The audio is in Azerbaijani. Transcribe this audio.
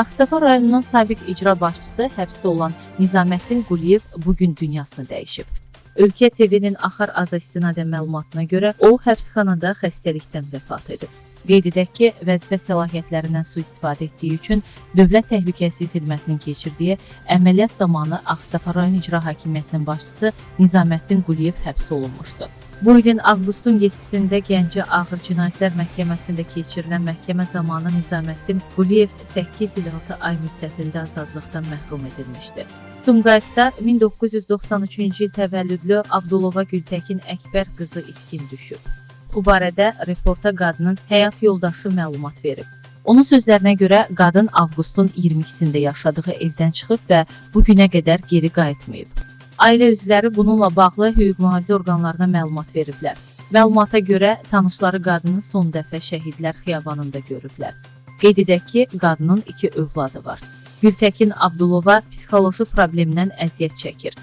Ağstafa rayonunun sabiq icra başçısı həbsdə olan Nizaməddin Quliyev bu gün dünyasını dəyişib. Ölkə TV-nin Axar Aza istinadən məlumatına görə o həbsxanada xəstəlikdən vəfat edib. Qeyd edək ki, vəzifə səlahiyyətlərindən sui-istifadə etdiyi üçün Dövlət Təhlükəsizlik Xidmətinin keçirdiyi əməliyyat zamanı Ağstafa rayon icra hakimiyyətinin başçısı Nizaməddin Quliyev həbs olunmuşdu. Bu ilin avqustun 7-sində Gəncə Ağır Cinayətlər Məhkəməsində keçirilən məhkəmə zamanı Nizaməddin Quliyev 8 il 6 ay müddətində azadlıqdan məhrum edilmişdi. Sumqayıtda 1993-cü il təvəllüdlü Abdulova Gültəkin Əkbər qızı itkin düşüb. Bu barədə reporta qadının həyat yoldaşı məlumat verib. Onun sözlərinə görə qadın avqustun 22-sində yaşadığı evdən çıxıb və bu günə qədər geri qayıtmayıb. Ailə üzvləri bununla bağlı hüquq mühafizə orqanlarına məlumat veriblər. Məlumata görə tanışları qadını son dəfə Şəhidlər Xiyabanında görüblər. Qeyd edək ki, qadının iki övladı var. Gültəkin Abdulova psixoloji problemdən əziyyət çəkir.